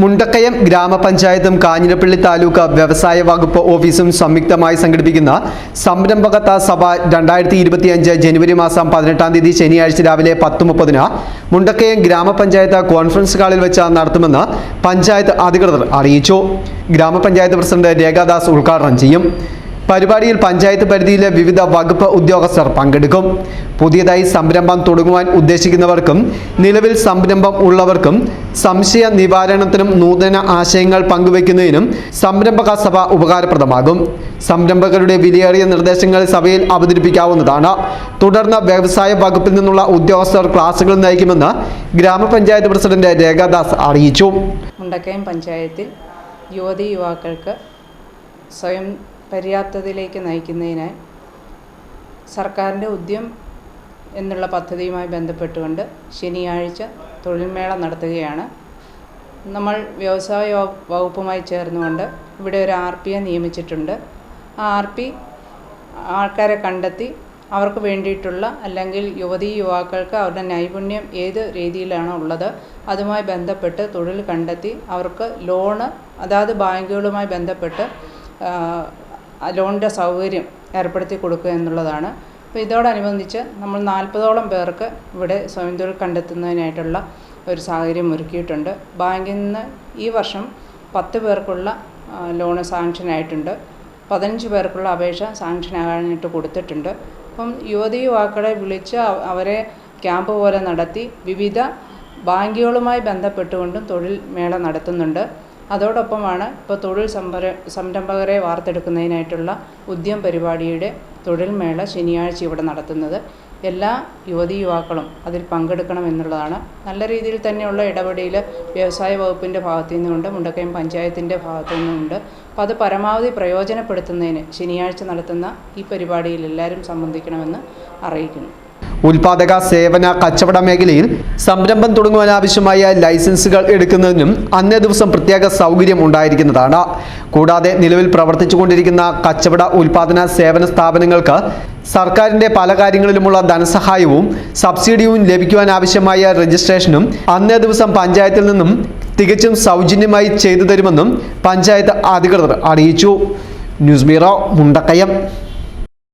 മുണ്ടക്കയം ഗ്രാമപഞ്ചായത്തും കാഞ്ഞിരപ്പള്ളി താലൂക്ക് വ്യവസായ വകുപ്പ് ഓഫീസും സംയുക്തമായി സംഘടിപ്പിക്കുന്ന സംരംഭകത്ത സഭ രണ്ടായിരത്തി ഇരുപത്തിയഞ്ച് ജനുവരി മാസം പതിനെട്ടാം തീയതി ശനിയാഴ്ച രാവിലെ പത്ത് മുപ്പതിന് മുണ്ടക്കയം ഗ്രാമപഞ്ചായത്ത് കോൺഫറൻസ് ഹാളിൽ വെച്ച് നടത്തുമെന്ന് പഞ്ചായത്ത് അധികൃതർ അറിയിച്ചു. ഗ്രാമപഞ്ചായത്ത് പ്രസിഡന്റ് രേഖാദാസ് ഉദ്ഘാടനം ചെയ്യും. പരിപാടിയിൽ പഞ്ചായത്ത് പരിധിയിലെ വിവിധ വകുപ്പ് ഉദ്യോഗസ്ഥർ പങ്കെടുക്കും. പുതിയതായി സംരംഭം തുടങ്ങുവാൻ ഉദ്ദേശിക്കുന്നവർക്കും നിലവിൽ സംരംഭം ഉള്ളവർക്കും സംശയ നിവാരണത്തിനും നൂതന ആശയങ്ങൾ പങ്കുവയ്ക്കുന്നതിനും സംരംഭക സഭ ഉപകാരപ്രദമാകും. സംരംഭകരുടെ വിലയേറിയ നിർദ്ദേശങ്ങൾ സഭയിൽ അവതരിപ്പിക്കാവുന്നതാണ്. തുടർന്ന് വ്യവസായ വകുപ്പിൽ നിന്നുള്ള ഉദ്യോഗസ്ഥർ ക്ലാസുകൾ നയിക്കുമെന്ന് ഗ്രാമപഞ്ചായത്ത് പ്രസിഡന്റ് രേഖാദാസ് അറിയിച്ചു. മുണ്ടക്കയം പഞ്ചായത്തിൽ യുവതി യുവാക്കൾക്ക് സ്വയം പര്യാപ്തതയിലേക്ക് നയിക്കുന്നതിനായി സർക്കാരിന്റെ ഉദ്യം എന്നുള്ള പദ്ധതിയുമായി ബന്ധപ്പെട്ടുകൊണ്ട് ശനിയാഴ്ച തൊഴിൽമേള നടത്തുകയാണ്. നമ്മൾ വ്യവസായ വകുപ്പുമായി ചേർന്നുകൊണ്ട് ഇവിടെ ഒരു ആർ പിയെ നിയമിച്ചിട്ടുണ്ട്. ആ ആർ പി ആൾക്കാരെ കണ്ടെത്തി അവർക്ക് വേണ്ടിയിട്ടുള്ള അല്ലെങ്കിൽ യുവതി യുവാക്കൾക്ക് അവരുടെ നൈപുണ്യം ഏത് രീതിയിലാണോ ഉള്ളത് അതുമായി ബന്ധപ്പെട്ട് തൊഴിൽ കണ്ടെത്തി അവർക്ക് ലോണ് അതാത് ബാങ്കുകളുമായി ബന്ധപ്പെട്ട് ലോണിന്റെ സൗകര്യം ഏർപ്പെടുത്തി കൊടുക്കുക എന്നുള്ളതാണ്. അപ്പോൾ ഇതോടനുബന്ധിച്ച് നമ്മൾ നാൽപ്പതോളം പേർക്ക് ഇവിടെ സ്വയം തൊഴിൽ കണ്ടെത്തുന്നതിനായിട്ടുള്ള ഒരു സാഹചര്യം ഒരുക്കിയിട്ടുണ്ട്. ബാങ്കിൽ നിന്ന് ഈ വർഷം പത്ത് പേർക്കുള്ള ലോണ് സാങ്ഷൻ ആയിട്ടുണ്ട്. പതിനഞ്ച് പേർക്കുള്ള അപേക്ഷ സാങ്ഷൻ ആകാനായിട്ട് കൊടുത്തിട്ടുണ്ട്. അപ്പം യുവതി യുവാക്കളെ വിളിച്ച് അവരെ ക്യാമ്പ് പോലെ നടത്തി വിവിധ ബാങ്കുകളുമായി ബന്ധപ്പെട്ടുകൊണ്ടും തൊഴിൽ മേള നടത്തുന്നുണ്ട്. അതോടൊപ്പമാണ് ഇപ്പോൾ തൊഴിൽ സംഭര സംരംഭകരെ വാർത്തെടുക്കുന്നതിനായിട്ടുള്ള ഉദ്യം പരിപാടിയുടെ തൊഴിൽ മേള ശനിയാഴ്ച ഇവിടെ നടത്തുന്നത്. എല്ലാ യുവതി യുവാക്കളും അതിൽ പങ്കെടുക്കണം എന്നുള്ളതാണ്. നല്ല രീതിയിൽ തന്നെയുള്ള ഇടപെടൽ വ്യവസായ വകുപ്പിന്റെ ഭാഗത്തു നിന്നുമുണ്ട് മുണ്ടക്കയം പഞ്ചായത്തിന്റെ ഭാഗത്തു നിന്നുമുണ്ട് അപ്പോൾ അത് പരമാവധി പ്രയോജനപ്പെടുത്തുന്നതിന് ശനിയാഴ്ച നടത്തുന്ന ഈ പരിപാടിയിൽ എല്ലാവരും സംബന്ധിക്കണമെന്ന് അറിയിക്കുന്നു. ഉൽപാദക സേവന കച്ചവട മേഖലയിൽ സംരംഭം തുടങ്ങുവാൻ ആവശ്യമായ ലൈസൻസുകൾ എടുക്കുന്നതിനും അന്നേ ദിവസം പ്രത്യേക സൗകര്യം ഉണ്ടായിരിക്കുന്നതാണ്. കൂടാതെ നിലവിൽ പ്രവർത്തിച്ചുകൊണ്ടിരിക്കുന്ന കച്ചവട ഉൽപാദന സേവന സ്ഥാപനങ്ങൾക്ക് സർക്കാരിന്റെ പല കാര്യങ്ങളിലുമുള്ള ധനസഹായവും സബ്സിഡിയും ലഭിക്കുവാൻ ആവശ്യമായ രജിസ്ട്രേഷനും അന്നേ ദിവസം പഞ്ചായത്തിൽ നിന്നും തികച്ചും സൗജന്യമായി ചെയ്തു തരുമെന്നും പഞ്ചായത്ത് അധികൃതർ അറിയിച്ചു. News bureau Mundakkayam.